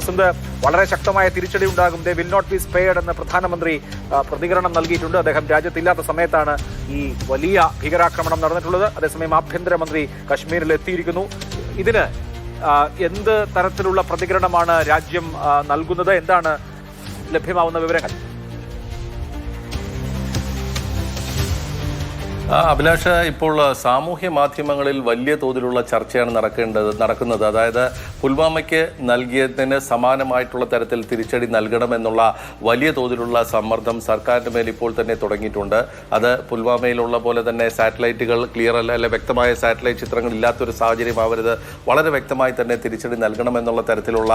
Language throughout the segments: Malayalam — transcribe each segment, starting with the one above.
വസന്ത് വളരെ ശക്തമായ തിരിച്ചടി ഉണ്ടാകും. They will not be spared എന്ന് പ്രധാനമന്ത്രി പ്രതികരണം നൽകിയിട്ടുണ്ട്. അദ്ദേഹം രാജ്യത്തില്ലാത്ത സമയത്താണ് ഈ വലിയ ഭീകരാക്രമണം നടന്നിട്ടുള്ളത്. അതേസമയം ആഭ്യന്തരമന്ത്രി കശ്മീരിൽ എത്തിയിരിക്കുന്നു ഇതിന് എന്ത് തരത്തിലുള്ള പ്രതികരണമാണ് രാജ്യം നൽകുന്നത്? എന്താണ് ലഭ്യമാവുന്ന വിവരങ്ങൾ? അഭിലാഷ ഇപ്പോൾ സാമൂഹ്യ മാധ്യമങ്ങളിൽ വലിയ തോതിലുള്ള ചർച്ചയാണ് നടക്കേണ്ടത് നടക്കുന്നത്. അതായത് പുൽവാമയ്ക്ക് നൽകിയതിന് സമാനമായിട്ടുള്ള തരത്തിൽ തിരിച്ചടി നൽകണമെന്നുള്ള വലിയ തോതിലുള്ള സമ്മർദ്ദം സർക്കാരിന്റെ മേൽ ഇപ്പോൾ തന്നെ തുടങ്ങിയിട്ടുണ്ട്. അത് പുൽവാമയിലുള്ള പോലെ തന്നെ സാറ്റലൈറ്റുകൾ ക്ലിയർ അല്ല അല്ലെ വ്യക്തമായ സാറ്റലൈറ്റ് ചിത്രങ്ങൾ ഇല്ലാത്തൊരു സാഹചര്യം ആവരുത്. വളരെ വ്യക്തമായി തന്നെ തിരിച്ചടി നൽകണമെന്നുള്ള തരത്തിലുള്ള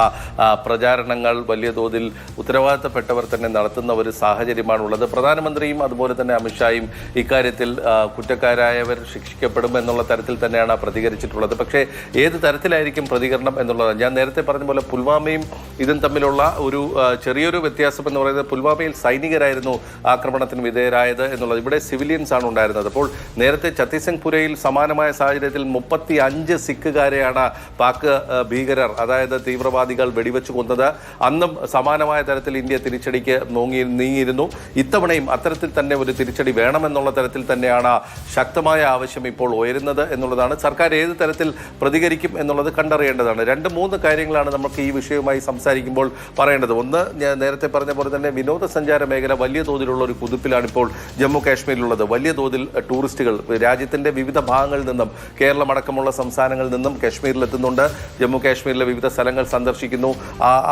പ്രചാരണങ്ങൾ വലിയ തോതിൽ ഉത്തരവാദിത്തപ്പെട്ടവർ തന്നെ നടത്തുന്ന ഒരു സാഹചര്യമാണുള്ളത്. പ്രധാനമന്ത്രിയും അതുപോലെ തന്നെ അമിത്ഷായും ഇക്കാര്യത്തിൽ കുറ്റക്കാരായവർ ശിക്ഷിക്കപ്പെടും എന്നുള്ള തരത്തിൽ തന്നെയാണ് പ്രതികരിച്ചിട്ടുള്ളത്. പക്ഷേ ഏത് തരത്തിലായിരിക്കും പ്രതികരണം എന്നുള്ളത്? ഞാൻ നേരത്തെ പറഞ്ഞ പോലെ പുൽവാമയും ഇതും തമ്മിലുള്ള ഒരു ചെറിയൊരു വ്യത്യാസം എന്ന് പറയുന്നത് പുൽവാമയിൽ സൈനികരായിരുന്നു ആക്രമണത്തിന് വിധേയരായത് എന്നുള്ളത്. ഇവിടെ സിവിലിയൻസ് ആണ് ഉണ്ടായിരുന്നത്. അപ്പോൾ നേരത്തെ ഛത്തീസ്ഗഡ് സമാനമായ സാഹചര്യത്തിൽ മുപ്പത്തി അഞ്ച് സിഖുകാരെയാണ് പാക് ഭീകരർ അതായത് തീവ്രവാദികൾ വെടിവെച്ച് കൊന്നത്. അന്നും സമാനമായ തരത്തിൽ ഇന്ത്യ തിരിച്ചടിക്ക് നോങ്ങി നീങ്ങിയിരുന്നു. ഇത്തവണയും അത്തരത്തിൽ തന്നെ ഒരു തിരിച്ചടി വേണമെന്നുള്ള തരത്തിൽ തന്നെയാണ് ശക്തമായ ആവശ്യം ഇപ്പോൾ ഉയരുന്നത് എന്നുള്ളതാണ്. സർക്കാർ ഏത് തരത്തിൽ പ്രതികരിക്കും എന്നുള്ളത് കണ്ടറിയേണ്ടതാണ്. രണ്ട് മൂന്ന് കാര്യങ്ങളാണ് നമുക്ക് ഈ വിഷയവുമായി സംസാരിക്കുമ്പോൾ പറയേണ്ടത്. ഒന്ന് ഞാൻ നേരത്തെ പറഞ്ഞ പോലെ തന്നെ വിനോദസഞ്ചാര മേഖല വലിയ തോതിലുള്ള ഒരു കുതിപ്പിലാണ് ഇപ്പോൾ ജമ്മു കാശ്മീരിലുള്ളത്. വലിയ തോതിൽ ടൂറിസ്റ്റുകൾ രാജ്യത്തിന്റെ വിവിധ ഭാഗങ്ങളിൽ നിന്നും കേരളം അടക്കമുള്ള സംസ്ഥാനങ്ങളിൽ നിന്നും കാശ്മീരിലെത്തുന്നുണ്ട്. ജമ്മു കാശ്മീരിലെ വിവിധ സ്ഥലങ്ങൾ സന്ദർശിക്കുന്നു.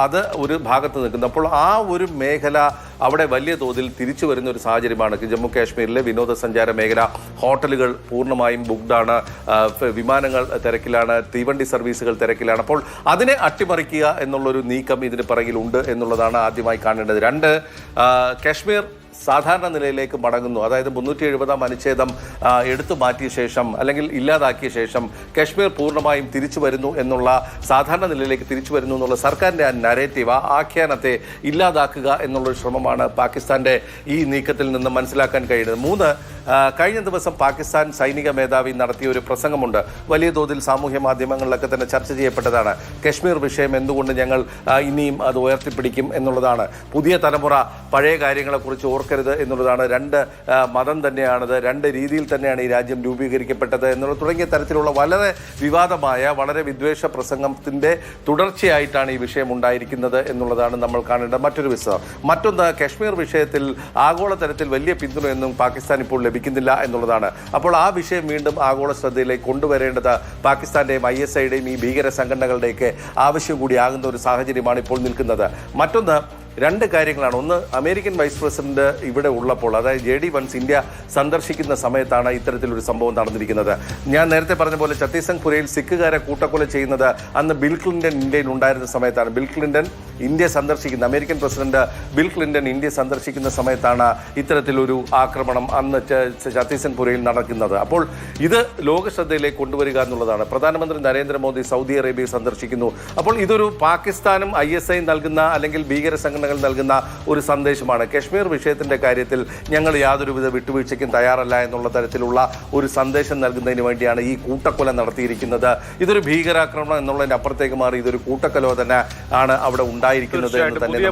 അത് ഒരു ഭാഗത്ത് നിൽക്കുന്നു. അപ്പോൾ ആ ഒരു മേഖല അവിടെ വലിയ തോതിൽ തിരിച്ചു വരുന്ന ഒരു സാഹചര്യമാണ് ജമ്മു കാശ്മീരിലെ വിനോദസഞ്ചാര മേഖല. ഹോട്ടലുകൾ പൂർണമായും ബുക്ക്ഡാണ് വിമാനങ്ങൾ തിരക്കിലാണ്. തീവണ്ടി സർവീസുകൾ തിരക്കിലാണ്. അപ്പോൾ അതിനെ അട്ടിമറിക്കുക എന്നുള്ളൊരു നീക്കം ഇതിന് പിറകിലുണ്ട് എന്നുള്ളതാണ് ആദ്യമായി കാണേണ്ടത്. രണ്ട് കാശ്മീർ സാധാരണ നിലയിലേക്ക് മടങ്ങുന്നു. അതായത് മുന്നൂറ്റി എഴുപതാം അനുച്ഛേദം എടുത്തു മാറ്റിയ ശേഷം അല്ലെങ്കിൽ ഇല്ലാതാക്കിയ ശേഷം കശ്മീർ പൂർണമായും തിരിച്ചു വരുന്നു എന്നുള്ള സാധാരണ നിലയിലേക്ക് തിരിച്ചു വരുന്നു എന്നുള്ള സർക്കാരിന്റെ ആ നരേറ്റീവ് ആ ആഖ്യാനത്തെ ഇല്ലാതാക്കുക എന്നുള്ളൊരു ശ്രമമാണ് പാകിസ്ഥാന്റെ ഈ നീക്കത്തിൽ നിന്ന് മനസ്സിലാക്കാൻ കഴിയുന്നത്. മൂന്ന് കഴിഞ്ഞ ദിവസം പാകിസ്ഥാൻ സൈനിക മേധാവി നടത്തിയ ഒരു പ്രസംഗമുണ്ട്. വലിയ തോതിൽ സാമൂഹ്യ മാധ്യമങ്ങളിലൊക്കെ തന്നെ ചർച്ച ചെയ്യപ്പെട്ടതാണ്. കശ്മീർ വിഷയം എന്തുകൊണ്ട് ഞങ്ങൾ ഇനിയും അത് ഉയർത്തിപ്പിടിക്കും എന്നുള്ളതാണ്. പുതിയ തലമുറ പഴയ കാര്യങ്ങളെക്കുറിച്ച് ഓർക്കരുത് എന്നുള്ളതാണ്. രണ്ട് മതം തന്നെയാണത്. രണ്ട് രീതിയിൽ തന്നെയാണ് ഈ രാജ്യം രൂപീകരിക്കപ്പെട്ടത് എന്നുള്ള തുടങ്ങിയ തരത്തിലുള്ള വളരെ വിവാദമായ വളരെ വിദ്വേഷ പ്രസംഗത്തിന്റെ തുടർച്ചയായിട്ടാണ് ഈ വിഷയം ഉണ്ടായിരിക്കുന്നത് എന്നുള്ളതാണ് നമ്മൾ കാണേണ്ട മറ്റൊരു വിശ്വാസം മറ്റൊന്ന് കശ്മീർ വിഷയത്തിൽ ആഗോളതലത്തിൽ വലിയ പിന്തുണയൊന്നും പാകിസ്ഥാൻ ഇപ്പോൾ ലഭിക്കുന്നില്ല എന്നുള്ളതാണ്. അപ്പോൾ ആ വിഷയം വീണ്ടും ആഗോള ശ്രദ്ധയിലേക്ക് കൊണ്ടുവരേണ്ടത് പാകിസ്ഥാന്റെയും ഐ എസ് ഐയുടെയും ഈ ഭീകര സംഘടനകളുടെയൊക്കെ ആവശ്യം കൂടിയാകുന്ന ഒരു സാഹചര്യമാണ് ഇപ്പോൾ നിൽക്കുന്നത്. മറ്റൊന്ന് രണ്ട് കാര്യങ്ങളാണ്. ഒന്ന് അമേരിക്കൻ വൈസ് പ്രസിഡന്റ് ഇവിടെ ഉള്ളപ്പോൾ അതായത് ജെ ഡി വൻസ് ഇന്ത്യ സന്ദർശിക്കുന്ന സമയത്താണ് ഇത്തരത്തിലൊരു സംഭവം നടന്നിരിക്കുന്നത്. ഞാൻ നേരത്തെ പറഞ്ഞ പോലെ ഛത്തീസ്ഗഡ് പുരയിൽ സിഖുകാരെ കൂട്ടക്കൊല ചെയ്യുന്നത് അന്ന് ബിൽ ക്ലിന്റൺ ഇന്ത്യയിൽ ഉണ്ടായിരുന്ന സമയത്താണ്. ബിൽ ക്ലിന്റൺ ഇന്ത്യ സന്ദർശിക്കുന്ന American president Bill Clinton India സന്ദർശിക്കുന്ന സമയത്താണ് ഇത്തരത്തിലൊരു ആക്രമണം അന്ന് ഛത്തീസ്ഗഡ് പുരയിൽ നടക്കുന്നത്. അപ്പോൾ ഇത് ലോക ശ്രദ്ധയിലേക്ക് കൊണ്ടുവരിക എന്നുള്ളതാണ്. പ്രധാനമന്ത്രി നരേന്ദ്രമോദി സൗദി അറേബ്യ സന്ദർശിക്കുന്നു. അപ്പോൾ ഇതൊരു പാകിസ്ഥാനും ഐ എസ് ഐ നൽകുന്ന അല്ലെങ്കിൽ ഭീകര സംഘടനകൾ നൽകുന്ന ഒരു സന്ദേശമാണ്. കശ്മീർ വിഷയത്തിന്റെ കാര്യത്തിൽ ഞങ്ങൾ യാതൊരുവിധ വിട്ടുവീഴ്ചയ്ക്കും തയ്യാറല്ല എന്നുള്ള തരത്തിലുള്ള ഒരു സന്ദേശം നൽകുന്നതിന് വേണ്ടിയാണ് ഈ കൂട്ടക്കൊല നടത്തിയിരിക്കുന്നത്. ഇതൊരു ഭീകരാക്രമണം എന്നുള്ളതിന്റെ അപ്പുറത്തേക്ക് മാറി ഇതൊരു കൂട്ടക്കൊല തന്നെ ആണ് അവിടെ ഉണ്ടായിരിക്കുന്നത് എന്ന് തന്നെ